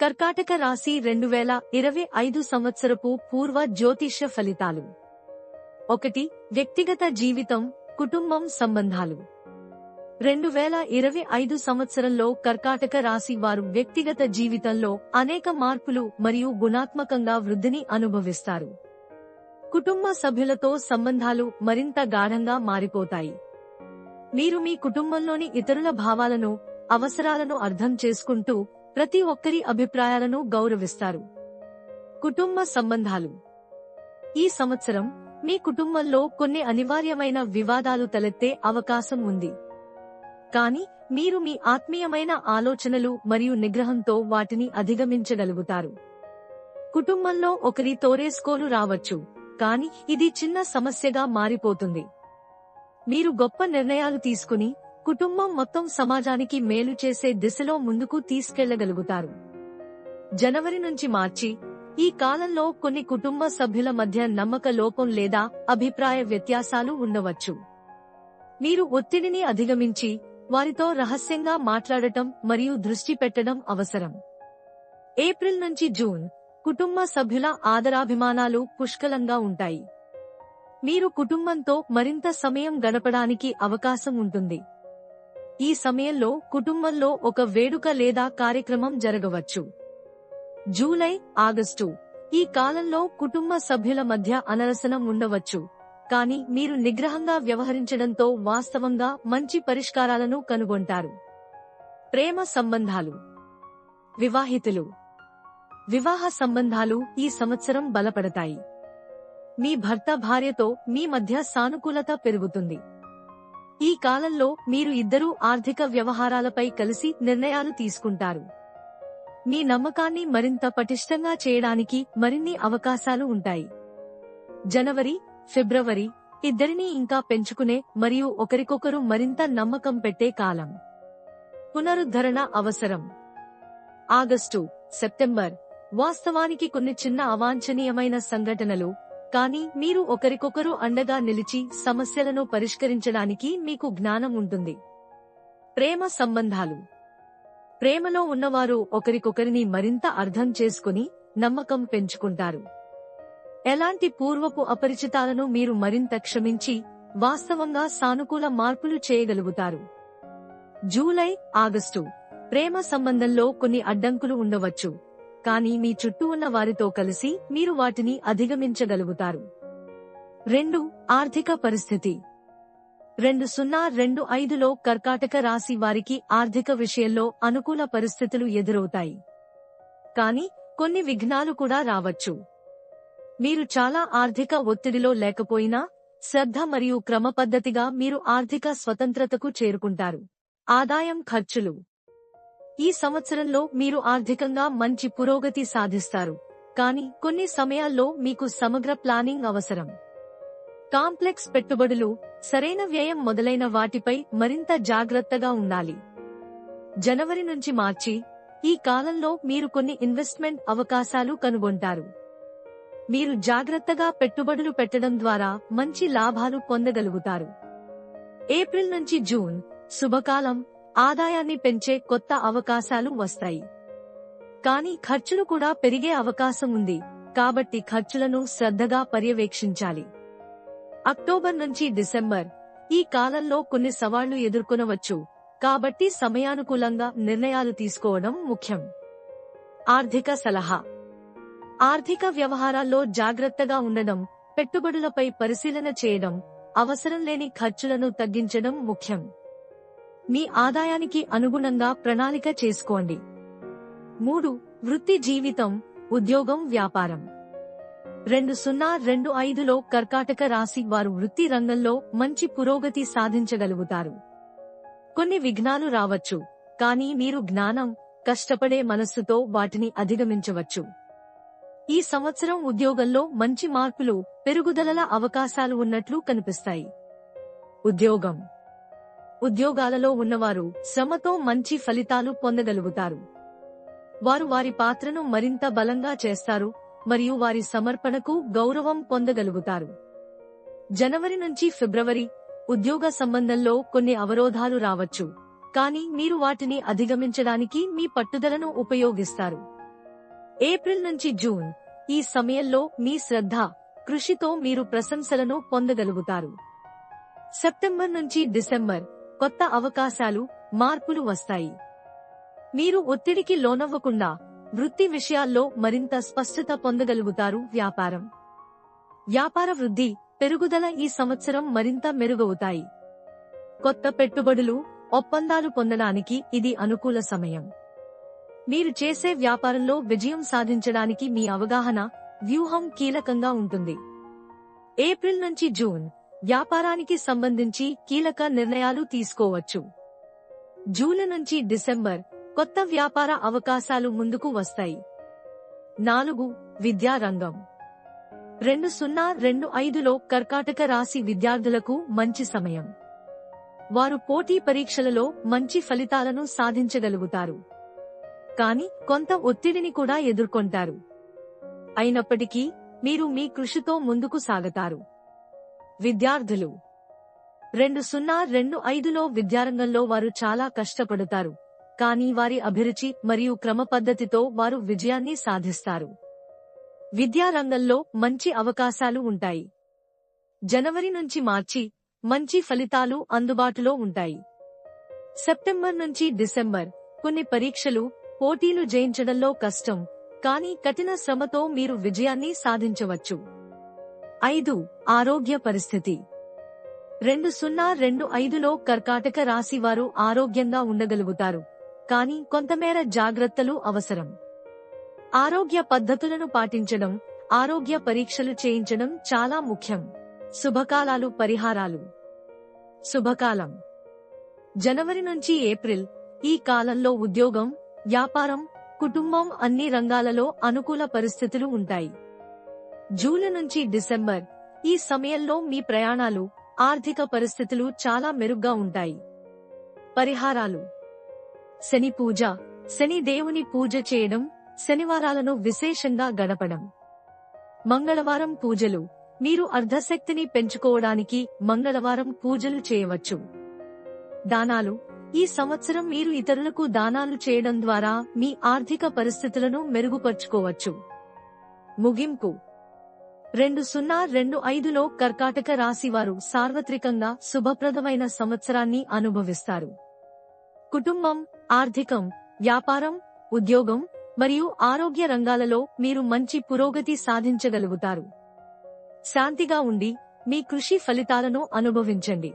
కర్కాటక రాశి రెండు వేల ఇరవై ఐదు సంవత్సరపు పూర్వ జ్యోతిష్య ఫలితాలు. ఒకటి వ్యక్తిగత జీవితం కుటుంబం సంబంధాలు. రెండు వేల ఇరవై ఐదు సంవత్సరంలో కర్కాటక రాశి వారు వ్యక్తిగత జీవితంలో అనేక మార్పులు మరియు గుణాత్మకంగా వృద్ధిని అనుభవిస్తారు. కుటుంబ సభ్యులతో సంబంధాలు మరింత గాఢంగా మారిపోతాయి. మీరు మీ కుటుంబంలోని ఇతరుల భావాలను అవసరాలను అర్థం చేసుకుంటూ ప్రతి ఒక్కరి అభిప్రాయాలను గౌరవిస్తారు. కుటుంబ సంబంధాలు. ఈ సంవత్సరం మీ కుటుంబంలో కొన్ని అనివార్యమైన వివాదాలు తలెత్తే అవకాశం ఉంది. కానీ మీరు మీ ఆత్మీయమైన ఆలోచనలు మరియు నిగ్రహంతో వాటిని అధిగమించగలుగుతారు. కుటుంబంలో ఒకరి తోరేసుకోలు రావచ్చు కానీ ఇది చిన్న సమస్యగా మారిపోతుంది. మీరు గొప్ప నిర్ణయాలు తీసుకుని కుటుంబం మొత్తం సమాజానికి మేలు చేసే దిశలో ముందుకు తీసుకెళ్ళగలుగుతారు. జనవరి నుంచి మార్చి ఈ కాలంలో కొన్ని కుటుంబ సభ్యుల మధ్య నమ్మక లోపం లేదా అభిప్రాయ వ్యత్యాసాలు ఉండవచ్చు. మీరు ఒత్తిడిని అధిగమించి వారితో రహస్యంగా మాట్లాడటం మరియు దృష్టి పెట్టడం అవసరం. ఏప్రిల్ నుంచి జూన్ కుటుంబ సభ్యుల ఆదరాభిమానాలు పుష్కలంగా ఉంటాయి. మీరు కుటుంబంతో మరింత సమయం గడపడానికి అవకాశం ఉంటుంది. ఈ సమయంలో కుటుంబంలో ఒక వేడుక లేదా కార్యక్రమం జరగవచ్చు. July August. ఈ కాలంలో కుటుంబ సభ్యుల మధ్య అనరసనం ఉండవచ్చు. కానీ మీరు నిగ్రహంగా వ్యవహరించడంతో వాస్తవంగా మంచి పరిష్కారాలను కనుగొంటారు. ప్రేమ సంబంధాలు. వివాహితులు. వివాహ సంబంధాలు ఈ సంవత్సరం బలపడతాయి. మీ భర్త భార్యతో మీ మధ్య సానుకూలత పెరుగుతుంది. ఈ కాలంలో మీరు ఇద్దరూ ఆర్థిక వ్యవహారాలపై కలిసి నిర్ణయాలు తీసుకుంటారు. మీ నమ్మకాన్ని మరింత పటిష్టంగా చేయడానికి మరిన్ని అవకాశాలు ఉంటాయి. జనవరి ఫిబ్రవరి ఇద్దరినీ ఇంకా పెంచుకునే మరియు ఒకరికొకరు మరింత నమ్మకం పెట్టే కాలం. పునరుద్ధరణ అవసరం. ఆగస్టు సెప్టెంబర్ వాస్తవానికి కొన్ని చిన్న అవాంఛనీయమైన సంఘటనలు కానీ మీరు ఒకరికొకరు అండగా నిలిచి సమస్యలను పరిష్కరించడానికి మీకు జ్ఞానం ఉంటుంది. ప్రేమ సంబంధాలు. ప్రేమలో ఉన్నవారు ఒకరికొకరిని మరింత అర్థం చేసుకుని నమ్మకం పెంచుకుంటారు. ఎలాంటి పూర్వపు అపరిచితాలను మీరు మరింత క్షమించి వాస్తవంగా సానుకూల మార్పులు చేయగలుగుతారు. July August. ప్రేమ సంబంధంలో కొన్ని అడ్డంకులు ఉండవచ్చు. కానీ మీ చుట్టూ ఉన్న వారితో కలిసి మీరు వాటిని అధిగమించగలుగుతారు. రెండు ఆర్థిక పరిస్థితి. రెండు సున్నా రెండు ఐదులో కర్కాటక రాశి వారికి ఆర్థిక విషయంలో అనుకూల పరిస్థితులు ఎదురవుతాయి. కానీ కొన్ని విఘ్నాలు కూడా రావచ్చు. మీరు చాలా ఆర్థిక ఒత్తిడిలో లేకపోయినా శ్రద్ధ మరియు క్రమపద్ధతిగా మీరు ఆర్థిక స్వతంత్రతకు చేరుకుంటారు. ఆదాయం ఖర్చులు. ఈ సంవత్సరంలో మీరు ఆర్థికంగా మంచి పురోగతి సాధిస్తారు. కానీ కొన్ని సమయాల్లో మీకు సమగ్ర ప్లానింగ్ అవసరం. కాంప్లెక్స్ పెట్టుబడులు సరైన వ్యయం మొదలైన వాటిపై మరింత జాగ్రత్తగా ఉండాలి. జనవరి నుంచి మార్చి ఈ కాలంలో మీరు కొన్ని ఇన్వెస్ట్మెంట్ అవకాశాలు కనుగొంటారు. మీరు జాగ్రత్తగా పెట్టుబడులు పెట్టడం ద్వారా మంచి లాభాలు పొందగలుగుతారు. ఏప్రిల్ నుంచి జూన్ శుభకాలం ఆదాయాన్ని పెంచే కొత్త అవకాశాలు వస్తాయి. కానీ ఖర్చులు కూడా పెరిగే అవకాశం ఉంది. కాబట్టి ఖర్చులను శ్రద్ధగా పర్యవేక్షించాలి. అక్టోబర్ నుంచి డిసెంబర్. ఈ కాలంలో కొన్ని సవాళ్ళు ఎదుర్కొనవచ్చు. కాబట్టి సమయానుకూలంగా నిర్ణయాలు తీసుకోవడం ముఖ్యం. ఆర్థిక సలహా. ఆర్థిక వ్యవహారాల్లో జాగ్రత్తగా ఉండడం పెట్టుబడులపై పరిశీలన చేయడం అవసరం లేని ఖర్చులను తగ్గించడం ముఖ్యం. మీ ఆదాయానికి అనుగుణంగా ప్రణాళిక చేసుకోండి. మూడు వృత్తి జీవితం ఉద్యోగం వ్యాపారం. రెండు సున్నా రెండు ఐదులో కర్కాటక రాశి వారు వృత్తి రంగంలో మంచి పురోగతి సాధించగలుగుతారు. కొన్ని విఘ్నాలు రావచ్చు కానీ మీరు జ్ఞానం కష్టపడే మనస్సుతో వాటిని అధిగమించవచ్చు. ఈ సంవత్సరం ఉద్యోగంలో మంచి మార్పులు పెరుగుదలల అవకాశాలు ఉన్నట్లు కనిపిస్తాయి. ఉద్యోగం. ఉద్యోగాలలో ఉన్నవారు శ్రమతో మంచి ఫలితాలు పొందగలుగుతారు. వారు వారి పాత్రను మరింత బలంగా చేస్తారు మరియు వారి సమర్పణకు గౌరవం పొందగలుగుతారు. జనవరి నుంచి ఫిబ్రవరి ఉద్యోగ సంబంధంలో కొన్ని అవరోధాలు రావచ్చు కానీ మీరు వాటిని అధిగమించడానికి మీ పట్టుదలను ఉపయోగిస్తారు. ఏప్రిల్ నుంచి జూన్ ఈ సమయంలో మీ శ్రద్ధ కృషితో మీరు ప్రశంసలను పొందగలుగుతారు. సెప్టెంబర్ నుంచి డిసెంబర్ కొత్త అవకాశాలు మార్పులు వస్తాయి. మీరు ఒత్తిడికి లోనవ్వకుండా వృత్తి విషయాల్లో మరింత స్పష్టత పొందగలుగుతారు వ్యాపారం. వ్యాపార వృద్ధి పెరుగుదల ఈ సంవత్సరం మరింత మెరుగవుతాయి. కొత్త పెట్టుబడులు ఒప్పందాలు పొందడానికి ఇది అనుకూల సమయం. మీరు చేసే వ్యాపారంలో విజయం సాధించడానికి మీ అవగాహన వ్యూహం కీలకంగా ఉంటుంది. ఏప్రిల్ నుంచి జూన్ వ్యాపారానికి సంబంధించి కీలక నిర్ణయాలు తీసుకోవచ్చు. జూన్ నుంచి డిసెంబర్ కొత్త వ్యాపార అవకాశాలు ముందుకు వస్తాయి. నాలుగు విద్యారంగం. రెండు సున్నా రెండు ఐదులో కర్కాటక రాశి విద్యార్థులకు మంచి సమయం. వారు పోటీ పరీక్షలలో మంచి ఫలితాలను సాధించగలుగుతారు. కానీ కొంత ఒత్తిడిని కూడా ఎదుర్కొంటారు. అయినప్పటికీ మీరు మీ కృషితో ముందుకు సాగతారు. విద్యార్థులు. రెండు సున్నా రెండు ఐదులో విద్యారంగంలో వారు చాలా కష్టపడతారు. కానీ వారి అభిరుచి మరియు క్రమ పద్ధతితో వారు విజయాన్ని సాధిస్తారు. విద్యారంగంలో మంచి అవకాశాలు ఉంటాయి. జనవరి నుంచి మార్చి మంచి ఫలితాలు అందుబాటులో ఉంటాయి. సెప్టెంబర్ నుంచి డిసెంబర్ కొన్ని పరీక్షలు పోటీలు జయించడంలో కష్టం కానీ కఠిన శ్రమతో మీరు విజయాన్ని సాధించవచ్చు. ఐదు ఆరోగ్య పరిస్థితి. రెండు సున్నా రెండు ఐదులో కర్కాటక రాశి వారు ఆరోగ్యంగా ఉండగలుగుతారు. కానీ కొంతమేర జాగ్రత్తలు అవసరం. ఆరోగ్య పద్ధతులను పాటించడం ఆరోగ్య పరీక్షలు చేయించడం చాలా ముఖ్యం. శుభకాలాలు పరిహారాలు. శుభకాలం. జనవరి నుంచి ఏప్రిల్ ఈ కాలంలో ఉద్యోగం వ్యాపారం కుటుంబం అన్ని రంగాలలో అనుకూల పరిస్థితులు ఉంటాయి. జూన్ నుంచి డిసెంబర్. ఈ సమయంలో మీ ప్రయాణాలు ఆర్థిక పరిస్థితులు చాలా మెరుగ్గా ఉంటాయి. పరిహారాలు. శని పూజ. శని దేవుని పూజ చేయడం శనివారాలను విశేషంగా గడపడం మంగళవారం పూజలు. మీరు అర్ధశక్తిని పెంచుకోవడానికి మంగళవారం పూజలు చేయవచ్చు. దానాలు. ఈ సంవత్సరం మీరు ఇతరులకు దానాలు చేయడం ద్వారా మీ ఆర్థిక పరిస్థితులను మెరుగుపరుచుకోవచ్చు. ముగింపు. రెండు సున్నా రెండు ఐదులో కర్కాటక రాశివారు సార్వత్రికంగా శుభప్రదమైన సంవత్సరాన్ని అనుభవిస్తారు. కుటుంబం ఆర్థికం వ్యాపారం ఉద్యోగం మరియు ఆరోగ్య రంగాలలో మీరు మంచి పురోగతి సాధించగలుగుతారు. శాంతిగా ఉండి మీ కృషి ఫలితాలను అనుభవించండి.